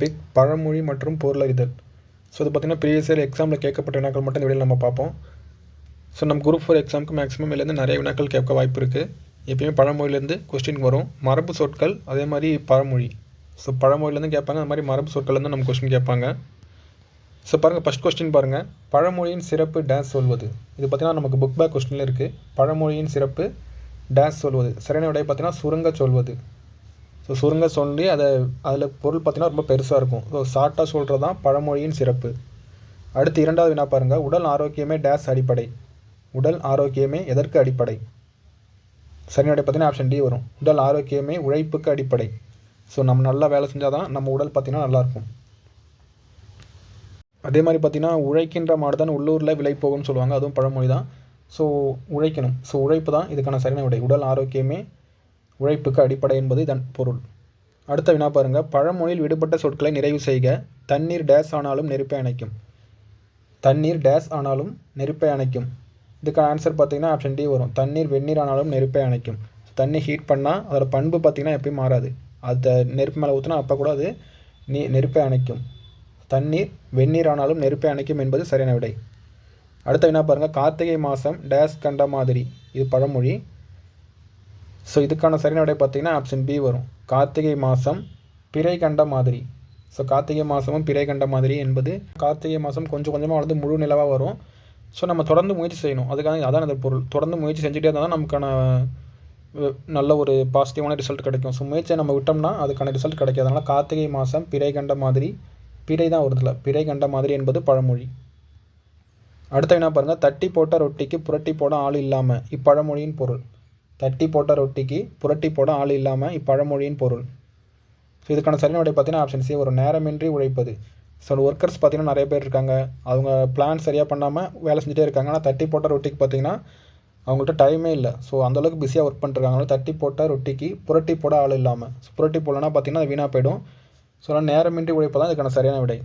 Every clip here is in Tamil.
பிக் பழமொழி மற்றும் பொருளறிதல். ஸோ இது பார்த்திங்கன்னா ப்ரீவியஸ் இயர் எக்ஸாமில் கேட்கப்பட்ட வினாக்கள் மட்டும் இந்த வீடியோ நம்ம பார்ப்போம். ஸோ நம்ம குரூப் ஃபோர் எக்ஸாமுக்கு மேக்ஸிமம் இதுலேருந்து நிறைய வினாக்கள் கேட்க வாய்ப்பு இருக்குது எப்பயுமே பழமொழியிலேருந்து கொஸ்டின் வரும். மரபு சொற்கள் அதே மாதிரி பழமொழி. ஸோ பழமொழியிலேருந்து கேட்பாங்க அது மாதிரி மரபு சொற்கள்லேருந்து நம்ம கொஸ்டின் கேட்பாங்க. ஸோ பாருங்கள் ஃபஸ்ட் கொஸ்டின் பாருங்கள் பழமொழியின் சிறப்பு டேஸ் சொல்வது. இது பார்த்தீங்கன்னா நமக்கு புக் பேக் கொஸ்டினில் இருக்குது பழமொழியின் சிறப்பு டேஸ் சொல்வது. சரியான விடையை பார்த்தீங்கன்னா சுருங்க சொல்வது. ஸோ சுருங்க சொல்லி அதை அதில் பொருள் பார்த்தீங்கன்னா ரொம்ப பெருசாக இருக்கும். ஸோ ஷார்ட்டாக சொல்கிறது தான் பழமொழியின் சிறப்பு. அடுத்து இரண்டாவது வினா பாருங்கள் உடல் ஆரோக்கியமே டேஸ் அடிப்படை. உடல் ஆரோக்கியமே எதற்கு அடிப்படை? சரியான பார்த்தீங்கன்னா ஆப்ஷன் டி வரும். உடல் ஆரோக்கியமே உழைப்புக்கு அடிப்படை. ஸோ நம்ம நல்லா வேலை செஞ்சால் தான் நம்ம உடல் பார்த்திங்கன்னா நல்லாயிருக்கும் அதே மாதிரி பார்த்திங்கன்னா உழைக்கின்ற மாடு தான் உள்ளூரில் விலை போகும்னு சொல்லுவாங்க. அதுவும் பழமொழி தான் ஸோ உழைக்கணும். ஸோ உழைப்பு தான் இதுக்கான சரியான விடை. உடல் ஆரோக்கியமே உழைப்புக்கு அடிப்படை என்பது இதன் பொருள். அடுத்த வினா பாருங்கள் பழமொழியில் விடுபட்ட சொற்களை நிறைவு செய்க. தண்ணீர் டேஸ் ஆனாலும் நெருப்பை அணைக்கும். தண்ணீர் டேஸ் ஆனாலும் நெருப்பை அணைக்கும். இதுக்கான ஆன்சர் பார்த்தீங்கன்னா ஆப்ஷன் டி வரும். தண்ணீர் வெந்நீர் ஆனாலும் நெருப்பை அணைக்கும். தண்ணி ஹீட் பண்ணால் அதோட பண்பு பார்த்திங்கன்னா எப்பயும் மாறாது. அதை நெருப்பு மேலே ஊற்றினா அப்போ கூட அது நீ நெருப்பை அணைக்கும். தண்ணீர் வெந்நீர் ஆனாலும் நெருப்பை அணைக்கும் என்பது சரியான விடை. அடுத்த வினா பாருங்கள் கார்த்திகை மாதம் டேஸ் கண்ட மாதிரி. இது பழமொழி. ஸோ இதுக்கான சரியான விடை பார்த்திங்கன்னா ஆப்ஷன் பி வரும். கார்த்திகை மாதம் பிறை கண்ட மாதிரி. ஸோ கார்த்திகை மாதமும் பிறை கண்ட மாதிரி என்பது கார்த்திகை மாதம் கொஞ்சம் கொஞ்சமாக வளர்ந்து முழு நிலவாக வரும். ஸோ நம்ம தொடர்ந்து முயற்சி செய்யணும். அதுக்காக அதான் அந்த பொருள். தொடர்ந்து முயற்சி செஞ்சுட்டே இருந்தால் தான் நமக்கான நல்ல ஒரு பாசிட்டிவான ரிசல்ட் கிடைக்கும். ஸோ முயற்சியை நம்ம விட்டோம்னா அதுக்கான ரிசல்ட் கிடைக்கும் அதனால் கார்த்திகை மாதம் பிறை கண்ட மாதிரி பிறை தான் வருதுல பிறை கண்ட மாதிரி என்பது பழமொழி. அடுத்த என்ன பாருங்கள் தட்டி போட்ட ரொட்டிக்கு புரட்டி போட ஆள் இல்லாமல் இப்பழமொழியின் பொருள். தட்டி போட்ட ரொட்டிக்கு புரட்டி போட ஆள் இல்லாமல் இப்பழமொழியின் பொருள். ஸோ இதுக்கான சரியான விடை பார்த்தீங்கன்னா ஆப்ஷன் சி ஒரு நேரமின்றி உழைப்பது. ஸோ ஒர்க்கர்ஸ் பார்த்தீங்கன்னா நிறைய பேர் இருக்காங்க. அவங்க பிளான் சரியாக பண்ணாமல் வேலை செஞ்சுட்டே இருக்காங்க. ஆனால் தட்டி போட்ட ரொட்டிக்கு பார்த்தீங்கன்னா அவங்கள்ட்ட டைமே இல்லை. ஸோ அந்தளவுக்கு பிஸியாக ஒர்க் பண்ணிருக்காங்க தட்டி போட்ட ரொட்டிக்கு புரட்டி போட ஆள் இல்லாமல் ஸோ புரட்டி போடலன்னா பார்த்தீங்கன்னா அது வீணாக போயிடும். ஸோ நேரமின்றி உழைப்பு தான் இதுக்கான சரியான விடை.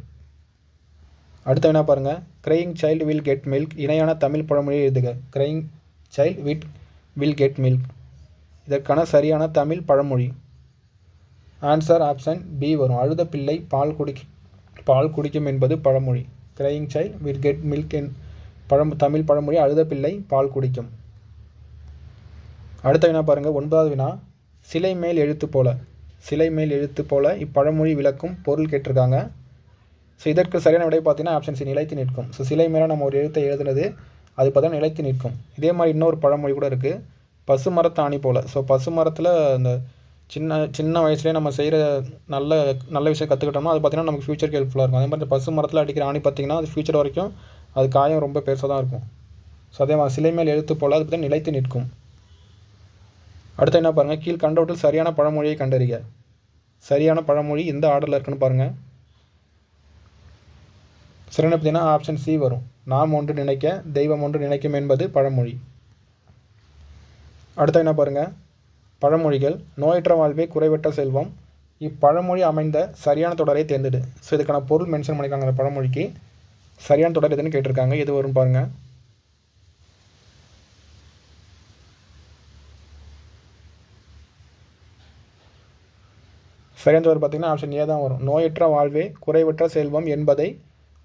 அடுத்த என்ன பாருங்கள் crying child will get milk இணையான தமிழ் பழமொழியை எழுதுக. க்ரையிங் சைல்டு விட் வில் கெட் மில்க் இதற்கான சரியான தமிழ் பழமொழி. ஆன்சர் ஆப்ஷன் பி வரும். அழுத பிள்ளை பால் குடி பால் குடிக்கும் என்பது பழமொழி. Crying child will get milk என் பழம் தமிழ் பழமொழி. அழுத பிள்ளை பால் குடிக்கும். அடுத்த வினா பாருங்கள் ஒன்பதாவது வினா. சிலை மேல் எழுத்து போல. சிலை மேல் எழுத்து போல இப்பழமொழி விளக்கும் பொருள் கேட்டிருக்காங்க. ஸோ இதற்கு சரியான விடை பார்த்தீங்கன்னா ஆப்ஷன் சி நிலைத்து நிற்கும். ஸோ சிலை மேலே நம்ம ஒரு எழுத்தை எழுதுனது அது பார்த்தா நிலைத்து நிற்கும். இதே மாதிரி இன்னொரு பழமொழி கூட இருக்குது பசு மரத்தாணி போல். ஸோ பசு மரத்தில் அந்த சின்ன சின்ன வயசுலேயே நம்ம செய்கிற நல்ல நல்ல விஷயம் கற்றுக்கிட்டோம்னா அது பார்த்திங்கன்னா நமக்கு ஃப்யூச்சருக்கு ஹெல்ப்ஃபுல்லாக இருக்கும். அதே மாதிரி பசு மரத்தில் அடிக்கிற ஆணி பார்த்திங்கன்னா அது ஃப்யூச்சர் வரைக்கும் அது காயம் ரொம்ப பெருசாக தான் இருக்கும். ஸோ அதே மாதிரி சிலை மேல் எழுத்து போல் அது பார்த்தீங்கன்னா நிலைத்து நிற்கும். அடுத்து என்ன பாருங்கள் கீழ் கண்டவற்றில் சரியான பழமொழியை கண்டறிக. சரியான பழமொழி எந்த ஆர்டரில் இருக்குன்னு பாருங்கள் சரியான பார்த்தீங்கன்னா ஆப்ஷன் சி வரும். நாம் ஒன்று நினைக்க தெய்வம் ஒன்று நினைக்கும் என்பது பழமொழி. அடுத்து என்ன பாருங்கள் பழமொழிகள் நோயற்ற வாழ்வே குறைவற்ற செல்வம். இப்பழமொழி அமைந்த சரியான தொடரை தேர்ந்தெடு. ஸோ இதுக்கான பொருள் மென்ஷன் பண்ணியிருக்காங்க அந்த பழமொழிக்கு. சரியான தொடர் எதுன்னு கேட்டிருக்காங்க. எது வரும் பாருங்கள் சரியான தொடர் பார்த்திங்கன்னா ஆப்ஷன் ஏ தான் வரும். நோயற்ற வாழ்வே குறைவற்ற செல்வம் என்பதை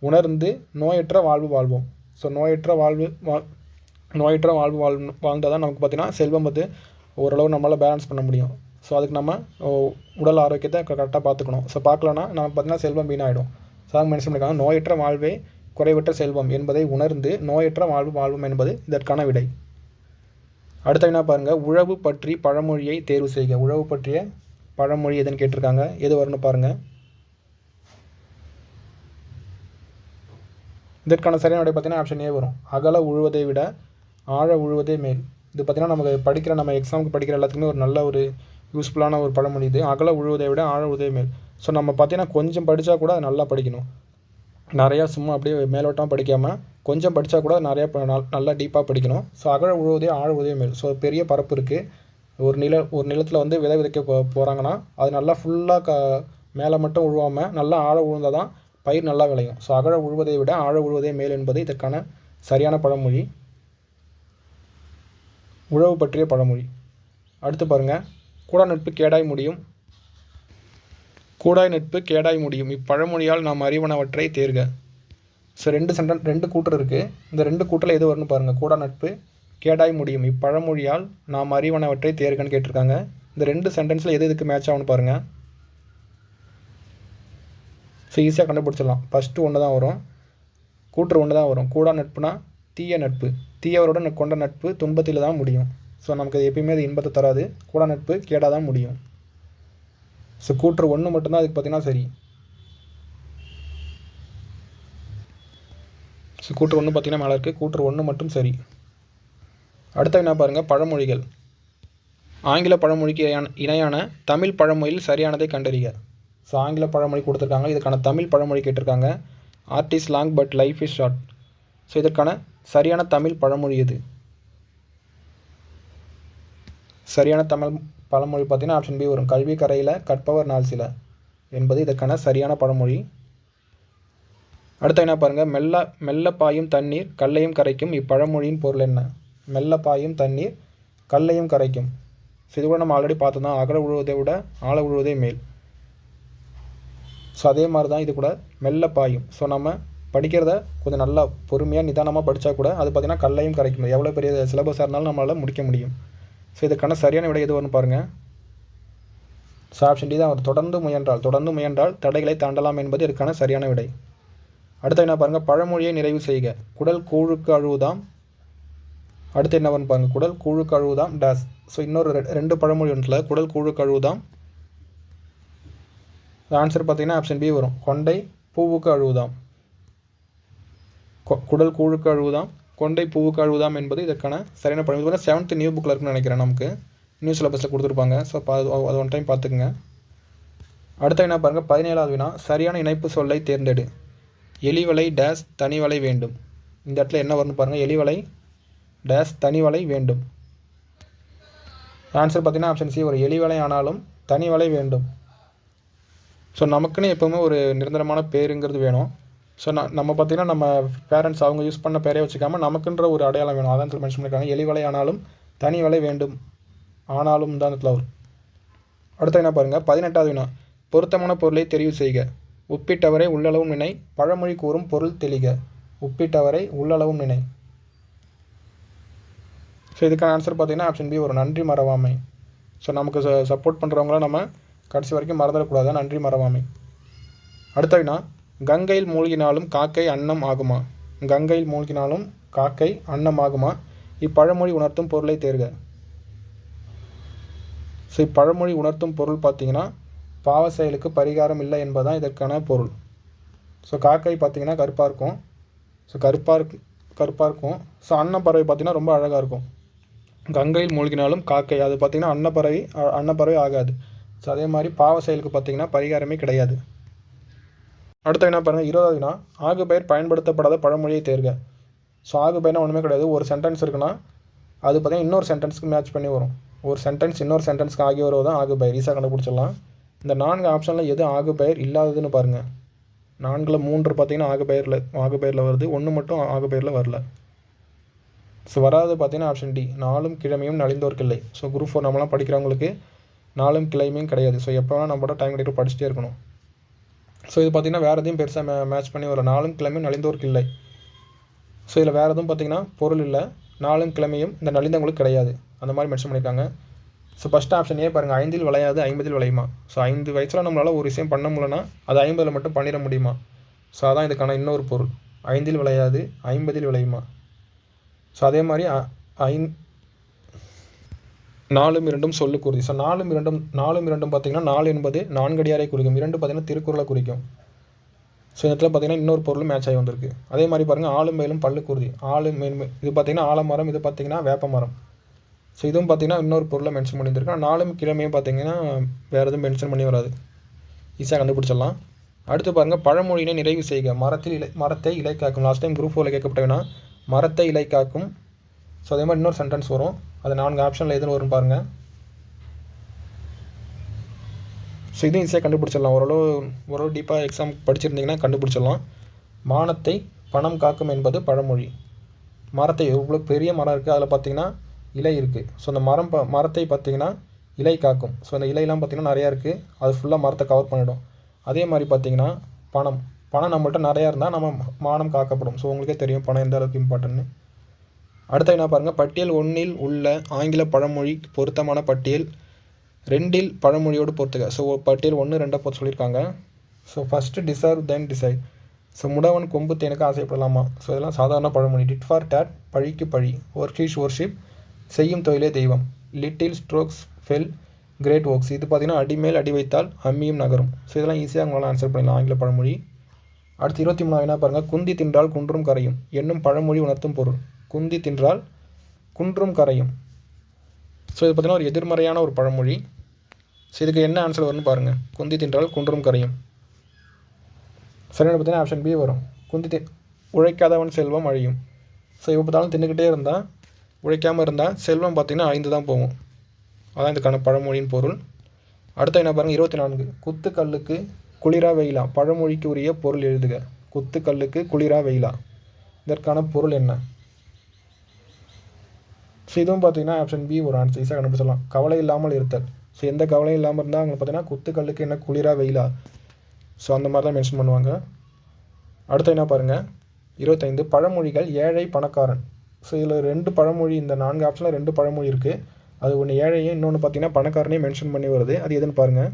உணர்ந்து நோயற்ற வாழ்வு வாழ்வோம். ஸோ நோயற்ற வாழ்வு வாழ் நோயற்ற வாழ்வு வாழ் வாழ்ந்தால் தான் நமக்கு பார்த்திங்கன்னா செல்வம் வந்து ஓரளவு நம்மளால் பேலன்ஸ் பண்ண முடியும். ஸோ அதுக்கு நம்ம உடல் ஆரோக்கியத்தை கரெக்டாக பார்த்துக்கணும் ஸோ பார்க்கலன்னா நம்ம பார்த்திங்கன்னா செல்வம் வீணாகிடும் ஸோ அவங்க மென்ஷன் பண்ணியிருக்காங்க நோயற்ற வாழ்வே குறைவற்ற செல்வம் என்பதை உணர்ந்து நோயற்ற வாழ்வு வாழ்வும் என்பது இதற்கான விடை. அடுத்த என்ன பாருங்கள் உழவு பற்றி பழமொழியை தேர்வு செய்க. உழவு பற்றிய பழமொழி எதுன்னு கேட்டிருக்காங்க. எது வரும்னு பாருங்கள் இதற்கான சரியான விடை பார்த்தீங்கன்னா ஆப்ஷன் ஏ வரும். அகல உழுவதை விட ஆழ உழுவதே மேல். இது பார்த்திங்கன்னா நமக்கு படிக்கிற நம்ம எக்ஸாமுக்கு படிக்கிற எல்லாத்துக்குமே ஒரு நல்ல ஒரு யூஸ்ஃபுல்லான ஒரு பழமொழி இது. அகல உழுவதை விட ஆழ உழுவதே மேல். ஸோ நம்ம பார்த்தீங்கன்னா கொஞ்சம் படித்தா கூட அது நல்லா படிக்கணும். நிறையா சும்மா அப்படியே மேலோட்டமாக படிக்காமல் கொஞ்சம் படித்தா கூட நிறையா நல்லா டீப்பாக படிக்கணும். ஸோ அகழ உழுவதே ஆழ உதவி மேல். ஸோ பெரிய பரப்பு இருக்குது ஒரு நில ஒரு நிலத்தில் வந்து விதை விதைக்க போ போகிறாங்கன்னா அது நல்லா ஃபுல்லாக க மேலே மட்டும் உழுவாமல் நல்லா ஆழ உழுந்தால் தான் பயிர் நல்லா விளையும். ஸோ அகழ உழுவதை விட ஆழ உழுவதே மேல் என்பது இதற்கான சரியான பழமொழி. உழவு பற்றிய பழமொழி. அடுத்து பாருங்கள் கூடா நட்பு கேடாய் முடியும். கூடாய் நட்பு கேடாய் முடியும். இப்பழமொழியால் நாம் அறிவனவற்றை தேர்க. ஸோ ரெண்டு சென்டன் ரெண்டு கூற்று இருக்குது இந்த ரெண்டு கூட்டில் எது வரும்னு பாருங்கள் கூடா நட்பு கேடாய் முடியும். இப்பழமொழியால் நாம் அறிவனவற்றை தேர்கன்னு கேட்டிருக்காங்க. இந்த ரெண்டு சென்டென்ஸில் எது எதுக்கு மேட்ச் ஆகும்னு பாருங்கள் ஸோ ஈஸியாக கண்டுபிடிச்சிடலாம். ஃபஸ்ட்டு ஒன்று தான் வரும். கூற்று ஒன்று தான் வரும். கூடா நட்புனா தீய நட்பு. தீயவருடன் கொண்ட நட்பு துன்பத்தில் தான் முடியும். ஸோ நமக்கு அது எப்பயுமே அது இன்பத்தை தராது. கூடா நட்பு கேடாக தான் முடியும். ஸோ கூற்று ஒன்று மட்டும்தான் அதுக்கு பார்த்தீங்கன்னா சரி. ஸோ கூற்று ஒன்று பார்த்தீங்கன்னா மேலே இருக்குது கூற்று ஒன்று மட்டும் சரி. அடுத்த என்ன பாருங்கள் பழமொழிகள். ஆங்கில பழமொழிக்கு இணையான தமிழ் பழமொழியில் சரியானதை கண்டறிக. ஸோ ஆங்கில பழமொழி கொடுத்துருக்காங்க. இதுக்கான தமிழ் பழமொழி கேட்டிருக்காங்க. Art is long but life is short so இதற்கான சரியான தமிழ் பழமொழி எது? சரியான தமிழ் பழமொழி பார்த்தீங்கன்னா ஆப்ஷன் பி வரும். கல்வி கரையில் கற்பவர் நாள் சில என்பது இதற்கான சரியான பழமொழி. அடுத்து என்ன பாருங்கள் மெல்ல மெல்ல பாயும் தண்ணீர் கல்லையும் கரைக்கும். இப்பழமொழியின் பொருள் என்ன? மெல்ல பாயும் தண்ணீர் கல்லையும் கரைக்கும். ஸோ இது கூட நம்ம ஆல்ரெடி பார்த்தோம் தான் அகல உழுவதை விட ஆழ உழுவதே மேல். ஸோ அதே மாதிரி தான் இது கூட மெல்ல பாயும். ஸோ நம்ம படிக்கிறத கொஞ்சம் நல்லா பொறுமையாக நிதானமாக படித்தா கூட அது பார்த்திங்கன்னா கல்லையும் கரைக்கும். எவ்வளோ பெரிய சிலபஸாக இருந்தாலும் நம்மளால் முடிக்க முடியும். ஸோ இதுக்கான சரியான விடை எது வரும்னு பாருங்கள் ஸோ ஆப்ஷன் டி தான் அவர் தொடர்ந்து முயன்றால். தொடர்ந்து முயன்றால் தடைகளை தாண்டலாம் என்பது இதுக்கான சரியான விடை. அடுத்து என்ன பாருங்கள் பழமொழியை நிறைவு செய்க. குடல் கூழுக்கு அழுவுதாம். அடுத்து என்ன வரும்னு பாருங்கள் குடல் கூழுக்கு அழுவுதாம் டேஸ் ஸோ இன்னொரு ரெண்டு பழமொழி ஒன்றில் குடல் கூழுக்கு அழுவுதாம் ஆன்சர் பார்த்தீங்கன்னா ஆப்ஷன் பி வரும். கொண்டை பூவுக்கு அழுவுதாம். கொ- குடல் கூழுக்கு அழுவுதாம். கொண்டை பூவுக்கு அழுவுதாம் என்பது இதற்கான சரியான படம். இது செவன்த் நியூ புக்கில் இருக்குன்னு நினைக்கிறேன் நமக்கு. நியூ சிலபஸில் கொடுத்துருப்பாங்க. ஸோ அது அது ஒன் டைம் பார்த்துக்குங்க. அடுத்த என்ன பாருங்கள் பதினேழாவது வினா. சரியான இணைப்பு சொல்லை தேர்ந்தெடு. எலிவலை டேஸ் தனிவலை வேண்டும். இந்த இடத்துல என்ன வரும்னு பாருங்கள் எலிவலை டேஸ் தனிவலை வேண்டும். ஆன்சர் பார்த்தீங்கன்னா ஆப்ஷன் சி ஒரு எலிவலை ஆனாலும் தனிவலை வேண்டும். ஸோ நமக்குன்னு எப்போவுமே ஒரு நிரந்தரமான பேருங்கிறது வேணும். ஸோ நான் நம்ம பார்த்தீங்கன்னா நம்ம பேரண்ட்ஸ் அவங்க யூஸ் பண்ண பேரே வச்சுக்காமல் நமக்குன்ற ஒரு அடையாளம் வேணும். அதான் மென்ஷன் பண்ணியிருக்காங்க எலி ஆனாலும் தனி வலை வேண்டும். ஆனாலும் தான் இடத்துல வரும். அடுத்து என்ன பாருங்கள் பதினெட்டாவது வினா. பொருத்தமான பொருளை தெரிவு செய்க. உப்பிட்டவரை உள்ளளவும் நினை. பழமொழி கூறும் பொருள் தெளிக. உப்பிட்டவரை உள்ளளவும் நினை. ஸோ இதுக்கான ஆன்சர் பார்த்தீங்கன்னா ஆப்ஷன் பி ஒரு நன்றி மறவாமை. ஸோ நமக்கு சப்போர்ட் பண்ணுறவங்கள நம்ம கடைசி வரைக்கும் மறந்துடக்கூடாது. நன்றி மறவாமை. அடுத்த வினா கங்கையில் மூழ்கினாலும் காக்கை அன்னம் ஆகுமா? கங்கையில் மூழ்கினாலும் காக்கை அன்னம் ஆகுமா? இப்பழமொழி உணர்த்தும் பொருளை தேர்க. ஸோ இப்பழமொழி உணர்த்தும் பொருள் பார்த்தீங்கன்னா பாவ செயலுக்கு பரிகாரம் இல்லை என்பதுதான் இதற்கான பொருள். ஸோ காக்கை பார்த்தீங்கன்னா கருப்பாக இருக்கும். ஸோ கருப்பாக இருக்கு கருப்பாக இருக்கும். ஸோ அன்னப்பறவை பார்த்திங்கன்னா ரொம்ப அழகாக இருக்கும். கங்கையில் மூழ்கினாலும் காக்கை. அது பார்த்தீங்கன்னா அன்னப்பறவை அன்னப்பறவை ஆகாது. ஸோ அதே மாதிரி பாவ செயலுக்கு பார்த்தீங்கன்னா பரிகாரமே கிடையாது. அடுத்த என்ன பாருங்கள் இருபதாவது வினா ஆகு பெயர் பயன்படுத்தப்படாத பழமொழியை தேர்க. ஸோ ஆகு பெயர்னா ஒன்றுமே கிடையாது. ஒரு சென்டென்ஸ் இருக்குன்னா அது பார்த்தீங்கன்னா இன்னொரு சென்டென்ஸ்க்கு மேட்ச் பண்ணி வரும். ஒரு சென்டென்ஸ் இன்னொரு சென்டென்ஸ்க்கு ஆகி வருவது தான் ஆகு பெயர். ஈஸியாக கண்டுபிடிச்சிடலாம். இந்த நான்கு ஆப்ஷனில் எது ஆகு பெயர் இல்லாததுன்னு பாருங்கள் நான்கில் மூன்று பார்த்தீங்கன்னா ஆகு பெயரில் ஆகு பெயரில் வருது. ஒன்று மட்டும் ஆகு பெயரில் வரல. ஸோ வராது பார்த்தீங்கன்னா ஆப்ஷன் டி நாளும் கிழமையும் நலிந்தோர்க்கில்லை. ஸோ குரூப் ஃபோர் நம்மலாம் படிக்கிறவங்களுக்கு நாளும் கிழமையும் கிடையாது. ஸோ எப்போ வேணால் நம்மளோட டைம் கிடைக்கும் படிச்சுட்டே இருக்கணும். ஸோ இது பார்த்தீங்கன்னா வேறு எதையும் பெருசாக மே மேட்ச் பண்ணி ஒரு நாளும் கிழமையும் நலிந்தோர்க்கு இல்லை ஸோ இதில் வேறு எதுவும் பார்த்தீங்கன்னா பொருள் இல்லை. நாளும் கிழமையும் இந்த நலிந்தவங்களுக்கு கிடையாது. அந்த மாதிரி மென்ஷன் பண்ணியிருக்காங்க ஸோ ஃபஸ்ட் ஆப்ஷன் ஏ பாருங்கள் ஐந்தில் விளையாது ஐம்பதில் விளையுமா? ஸோ ஐந்து வயசில் நம்மளால் ஒரு விஷயம் பண்ண முடியலன்னா அது ஐம்பதில் மட்டும் பண்ணிட முடியுமா? ஸோ அதான் இதுக்கான இன்னொரு பொருள். ஐந்தில் விளையாது ஐம்பதில் விளையுமா? ஸோ அதே மாதிரி அ- ஐந் நாலும் இரண்டும் சொல்லுக்குறுதி ஸோ நாலும் இரண்டும் நாலும் இரண்டும் பார்த்தீங்கன்னா நாலு என்பது நான்கடியாரை குறிக்கும். இரண்டு பார்த்தீங்கன்னா திருக்குறளை குறிக்கும். ஸோ இந்த இடத்துல பார்த்தீங்கன்னா இன்னொரு பொருளும் மேட்ச் ஆகி வந்திருக்கு. அதே மாதிரி பாருங்கள் ஆளும் மேலும் பல்லுக்குருதி ஆளு மேல் இது பார்த்தீங்கன்னா ஆலமரம் இது பார்த்தீங்கன்னா வேப்ப மரம். ஸோ இதுவும் பார்த்தீங்கன்னா இன்னொரு பொருளை மென்ஷன் பண்ணியிருந்திருக்கு நாலும் கிழமையும் பார்த்தீங்கன்னா வேறு எதுவும் மென்ஷன் பண்ணி வராது. ஈஸியாக கண்டுபிடிச்சிடலாம். அடுத்து பாருங்கள் பழமொழியினை நிறைவு செய்க. மரத்தில் இலை மரத்தை இலை காக்கும் லாஸ்ட் டைம் குரூப் ஃபோரில் கேட்கப்பட்டவனா மரத்தை இலை காக்கும் ஸோ அதே மாதிரி இன்னொரு சென்டென்ஸ் வரும். அது நான்கு ஆப்ஷனில் எதுன்னு வரும் பாருங்கள் ஸோ இதையும் ஈஸியாக கண்டுபிடிச்சிடலாம். ஓரளவு ஓரளவு டீப்பாக எக்ஸாம் படிச்சிருந்தீங்கன்னா கண்டுபிடிச்சிடலாம். மானத்தை பணம் காக்கும் என்பது பழமொழி. மரத்தை எவ்வளோ பெரிய மரம் இருக்குது அதில் பார்த்தீங்கன்னா இலை இருக்குது ஸோ அந்த மரம் ப மரத்தை பார்த்தீங்கன்னா இலை காக்கும். ஸோ அந்த இலையெல்லாம் பார்த்திங்கன்னா நிறையா இருக்குது அது ஃபுல்லாக மரத்தை கவர் பண்ணிடும். அதே மாதிரி பார்த்திங்கன்னா பணம். பணம் நம்மள்ட்ட நிறையா இருந்தால் நம்ம மானம் காக்கப்படும். ஸோ உங்களுக்கே தெரியும் பணம் எந்த அளவுக்கு இம்பார்ட்டன்ட்னு அடுத்து என்ன பாருங்கள் பட்டியல் ஒன்றில் உள்ள ஆங்கில பழமொழி பொருத்தமான பட்டியல். ரெண்டில் பழமொழியோடு பொறுத்துக்க ஸோ பட்டியல் ஒன்று ரெண்டை பொறுத்து சொல்லியிருக்காங்க. So first deserve then decide so முடவன் கொம்பு தேனுக்கு ஆசைப்படலாமா? ஸோ இதெல்லாம் சாதாரண பழமொழி. டிட் ஃபார் டேட் பழிக்கு பழி. ஒர்க் ஒர்ஷிப் செய்யும் தொழிலே தெய்வம். Little strokes fell great oaks இது பார்த்திங்கன்னா அடிமேல் அடி வைத்தால் அம்மியும் நகரும். ஸோ இதெல்லாம் ஈஸியாக உங்களால் ஆன்சர் பண்ணிடலாம் ஆங்கில பழமொழி. அடுத்து இருபத்தி மூணாவது என்ன பாருங்கள் குந்தி தின்றால் குன்றும் கரையும். என்னும் பழமொழி உணர்த்தும் பொருள். குந்தி தின்றால் குன்றும் கரையும். ஸோ இது பார்த்திங்கன்னா ஒரு எதிர்மறையான ஒரு பழமொழி. ஸோ இதுக்கு என்ன ஆன்சர் வரும்னு பாருங்கள் குந்தி தின்றால் குன்றும் கரையும். சரியான பார்த்தீங்கன்னா ஆப்ஷன் பி வரும். குந்தி தி உழைக்காதவன் செல்வம் அழியும். ஸோ எப்போ பார்த்தாலும் தின்னுக்கிட்டே இருந்தால் உழைக்காமல் இருந்தால் செல்வம் பார்த்திங்கன்னா அழிந்து தான் போகும். அதான் இதுக்கான பழமொழியின் பொருள். அடுத்த என்ன பாருங்கள் இருபத்தி நான்கு. குத்து கல்லுக்கு குளிரா வெயிலா? பழமொழிக்கு உரிய பொருள் எழுதுக. குத்து கல்லுக்கு குளிரா வெயிலா? இதற்கான பொருள் என்ன? ஸோ இதுவும் பார்த்தீங்கன்னா ஆப்ஷன் பி ஒரு ஆன்சர் ஈஸியாக கண்டுபிடிச்சலாம் கவலை இல்லாமல் இருத்தல். ஸோ எந்த கவலையும் இல்லாமல் இருந்தால் அவங்க பார்த்தீங்கன்னா குத்துக்கல்லுக்கு என்ன குளிராக வெயிலா? ஸோ அந்த மாதிரி தான் மென்ஷன் பண்ணுவாங்க. அடுத்து என்ன பாருங்கள் இருபத்தைந்து பழமொழிகள் ஏழை பணக்காரன். ஸோ இதில் ரெண்டு பழமொழி இந்த நான்கு ஆப்ஷனில் ரெண்டு பழமொழி இருக்குது அது ஒன்று ஏழையும் இன்னொன்று பார்த்தீங்கன்னா பணக்காரனையும் மென்ஷன் பண்ணி வருது. அது எதுன்னு பாருங்கள்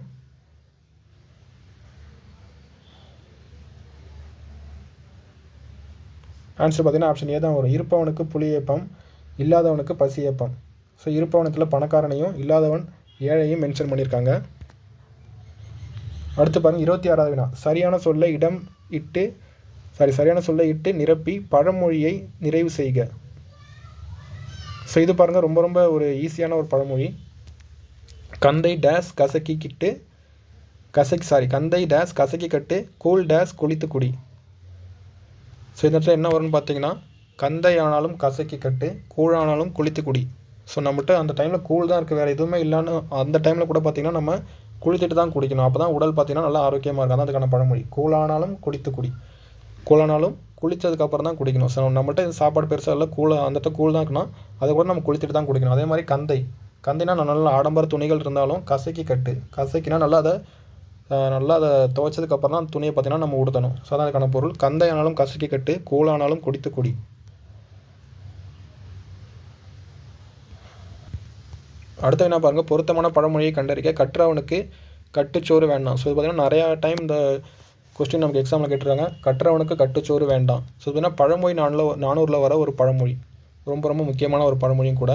ஆன்சர் பார்த்தீங்கன்னா ஆப்ஷன் ஏ தான் வரும். இருப்பவனுக்கு புளியேப்பம் இல்லாதவனுக்கு பசியேப்பம் ஸோ இருப்பவனத்தில் பணக்காரனையும் இல்லாதவன் ஏழையும் மென்ஷன் பண்ணியிருக்காங்க. அடுத்து பாருங்கள் இருபத்தி ஆறாவது வினா. சரியான சொல்லை இடம் இட்டு சாரி சரியான சொல்லை இட்டு நிரப்பி பழமொழியை நிறைவு செய்க. ஸோ இது பாருங்கள் ரொம்ப ரொம்ப ஒரு ஈஸியான ஒரு பழமொழி. கந்தை டேஸ் கசக்கி கிட்டு கசக்கி சாரி கந்தை டேஸ் கசக்கி கட்டு கூல் டேஸ் குளித்து குடி. ஸோ இந்த இடத்துல என்ன வரும்னு பார்த்தீங்கன்னா கந்தை ஆனாலும் கசக்கி கட்டு கூழானாலும் குளித்து குடி. ஸோ நம்மகிட்ட அந்த டைமில் கூழ் தான் இருக்குது வேறு எதுவுமே இல்லைன்னு அந்த டைமில் கூட பார்த்திங்கன்னா நம்ம குளித்துட்டு தான் குடிக்கணும். அப்போ தான் உடல் பார்த்திங்கன்னா நல்லா ஆரோக்கியமாக இருக்கும். அதான் அதுக்கான பழமொழி. கூழானாலும் குளித்து குடி. கூழானாலும் குளித்ததுக்கப்புறம் தான் குடிக்கணும். ஸோ நம்மகிட்ட சாப்பாடு பெருசாக இல்லை. கூழ அந்த கூழ் தான் இருக்கணும் அதை கூட நம்ம குளித்துட்டு தான் குடிக்கணும். அதே மாதிரி கந்தை. கந்தைனா நல்ல ஆடம்பர துணிகள் இருந்தாலும் கசக்கி கட்டு. கசக்கினா நல்லா அதை நல்லா அதை துவைச்சதுக்கப்புறம் தான் துணியை பார்த்தீங்கன்னா நம்ம உடுத்தணும். ஸோ அதான் அதுக்கான பொருள். கந்தையானாலும் கசக்கி கட்டு கூழானாலும் குடித்து குடி. அடுத்து என்ன பாருங்கள் பொருத்தமான பழமொழியை கண்டறிக்க கற்றவனுக்கு கட்டுச்சோறு வேண்டாம். ஸோ இது பார்த்திங்கன்னா நிறையா டைம் இந்த கொஸ்டின் நமக்கு எக்ஸாமில் கேட்டுருக்காங்க. கற்றவனுக்கு கட்டுச்சோறு வேண்டாம். ஸோ பார்த்தீங்கன்னா பழமொழி நானில் நானூரில் வர ஒரு பழமொழி. ரொம்ப ரொம்ப முக்கியமான ஒரு பழமொழியும் கூட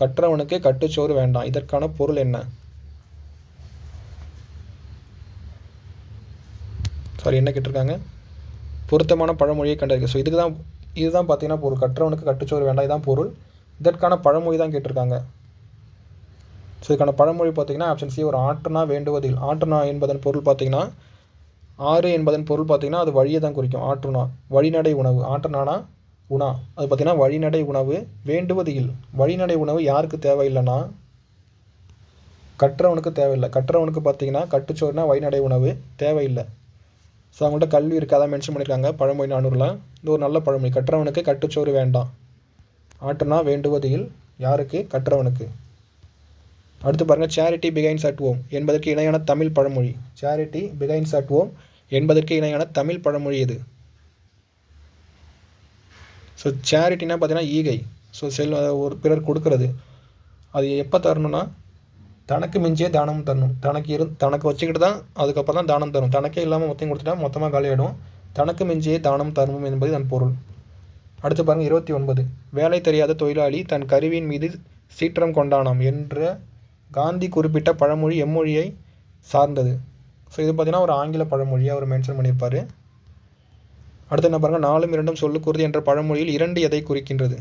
கற்றவனுக்கு கட்டுச்சோறு வேண்டாம். இதற்கான பொருள் என்ன? சாரி என்ன கேட்டிருக்காங்க? பொருத்தமான பழமொழியை கண்டறிக்க. ஸோ இதுக்கு தான் இதுதான் பார்த்தீங்கன்னா பொருள். கற்றவனுக்கு கட்டுச்சோறு வேண்டாம். இதுதான் பொருள். இதற்கான பழமொழி தான் கேட்டிருக்காங்க. ஸோ இதுக்கான பழமொழி பார்த்திங்கன்னா ஆப்ஷன் சி ஒரு ஆற்றுனா வேண்டுவதில். ஆற்றுனா என்பதன் பொருள் பார்த்திங்கன்னா ஆறு என்பதன் பொருள் பார்த்திங்கன்னா அது வழியை தான் குறிக்கும். ஆற்றுனா வழிநடை உணவு. ஆற்றுனானா உணா. அது பார்த்திங்கன்னா வழிநடை உணவு வேண்டுவதில் வழிநடை உணவு யாருக்கு தேவையில்லைன்னா கற்றவனுக்கு தேவையில்லை. கற்றவனுக்கு பார்த்திங்கன்னா கட்டுச்சோறுனா வழிநடை உணவு தேவையில்லை. ஸோ அவங்கள்ட்ட கல்வி இருக்காதான் மென்ஷன் பண்ணியிருக்காங்க. பழமொழி நானூறில். இது ஒரு நல்ல பழமொழி. கற்றவனுக்கு கட்டுச்சோறு வேண்டாம். ஆற்றுனா வேண்டுவதில் யாருக்கு? கற்றவனுக்கு. அடுத்து பாருங்கள் சேரிட்டி பிகைன்ஸ் அட் ஓம் என்பதற்கு இணையான தமிழ் பழமொழி. சேரிட்டி பிகைன்ஸ் அட் ஓம் என்பதற்கு இணையான தமிழ் பழமொழி இது ஸோ சேரிட்டினா பார்த்தீங்கன்னா ஈகை. ஸோ செல் ஒரு பிறர் கொடுக்கறது. அது எப்போ தரணும்னா தனக்கு மிஞ்சியே தானம் தரணும். தனக்கு இரு தனக்கு வச்சுக்கிட்டு தான் அதுக்கப்புறம் தான் தானம் தரும் தனக்கே இல்லாமல் மொத்தம் கொடுத்துட்டா மொத்தமாக காலியாயிடும். தனக்கு மிஞ்சியே தானம் தரணும் என்பது தன் பொருள். அடுத்து பாருங்கள் இருபத்தி ஒன்பது. வேலை தெரியாத தொழிலாளி தன் கருவியின் மீது சீற்றம் கொண்டானாம் என்ற காந்தி குறிப்பிட்ட பழமொழி எம்மொழியை சார்ந்தது. ஸோ இது பார்த்திங்கன்னா ஒரு ஆங்கில பழமொழியை அவர் மென்ஷன் பண்ணியிருப்பார். அடுத்து என்ன பாருங்கள் நாலும் இரண்டும் சொல்லுக்குருது என்ற பழமொழியில் இரண்டு எதை குறிக்கின்றது?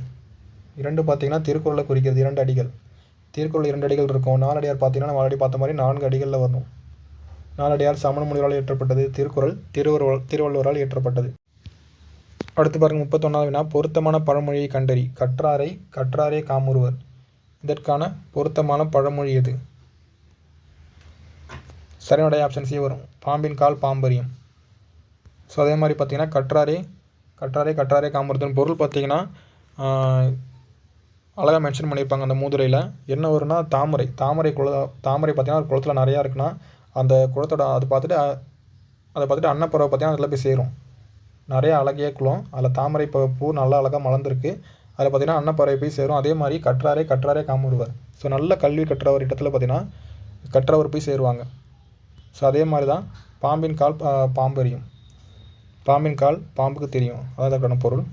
இரண்டு பார்த்திங்கன்னா திருக்குறளை குறிக்கிறது இரண்டு அடிகள். திருக்குறள் இரண்டு அடிகள் இருக்கும். நாலடியார் பார்த்தீங்கன்னா நம்ம ஆல்ரெடி பார்த்த மாதிரி நான்கு அடிகளில் வரணும். நாலடியார் சமண மொழிகளால் இயற்றப்பட்டது திருக்குறள் திருவள்ளுவர் திருவள்ளுவரால் இயற்றப்பட்டது. அடுத்து பாருங்கள் முப்பத்தொன்னாவது வினா பொருத்தமான பழமொழியை கண்டறி. கற்றாரை கற்றாரே காமுறுவர். இதற்கான பொருத்தமான பழமொழி எது? சரியான ஆப்ஷன் சி வரும். பாம்பின் கால் பாம்பரியம். ஸோ அதே மாதிரி பார்த்தீங்கன்னா கற்றாரே கற்றாரே கற்றாரே காம்பரத்தின் பொருள் பார்த்தீங்கன்னா அழகாக மென்ஷன் பண்ணியிருப்பாங்க அந்த மூதுரையில். என்ன வரும்னா தாமரை. தாமரை குள தாமரை பார்த்தீங்கன்னா ஒரு குளத்துல நிறையா இருக்குன்னா அந்த குளத்தோட அது பார்த்துட்டு அதை பார்த்துட்டு அன்னப்பறவை பார்த்தீங்கன்னா அதில் போய் சேரும். நிறைய அழகிய குளம். அதில் தாமரை இப்போ பூ நல்லா அழகாக மலர்ந்துருக்கு. அதில் பார்த்தீங்கன்னா அன்னப்பறவை போய் சேரும். அதே மாதிரி கற்றாரே கற்றாரே காமருவர். ஸோ நல்ல கல்வி கற்ற ஒரு இடத்துல பார்த்தீங்கன்னா கற்றவர் போய் சேருவாங்க. ஸோ அதே மாதிரி தான் பாம்பின் கால் பாம்பு பாம்பெரியும் பாம்பின் கால் பாம்புக்கு தெரியும். அதான் பொருள்.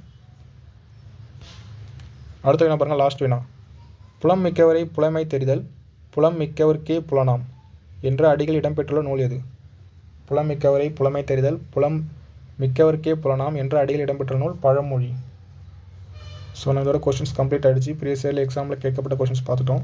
அடுத்த வினா பாருங்கள் லாஸ்ட் வினா. புலம் மிக்கவரை புலமை தெரிதல் புலம் மிக்கவர்க்கே புலனாம் என்ற அடிகள் இடம்பெற்றுள்ள நூல் எது? புலம் மிக்கவரை புலமை தெரிதல் புலம் மிக்கவர்க்கே புலனாம் என்ற அடிகள் இடம்பெற்ற நூல் பழமொழி. ஸோ நம்ம இதோட கொஷின்ஸ் கம்ப்ளீட் ஆகிடுச்சு ப்ரீவியஸ் இயரில் எக்ஸாமில் கேட்கப்பட்ட கொஷின்ஸ் பார்த்துட்டோம்.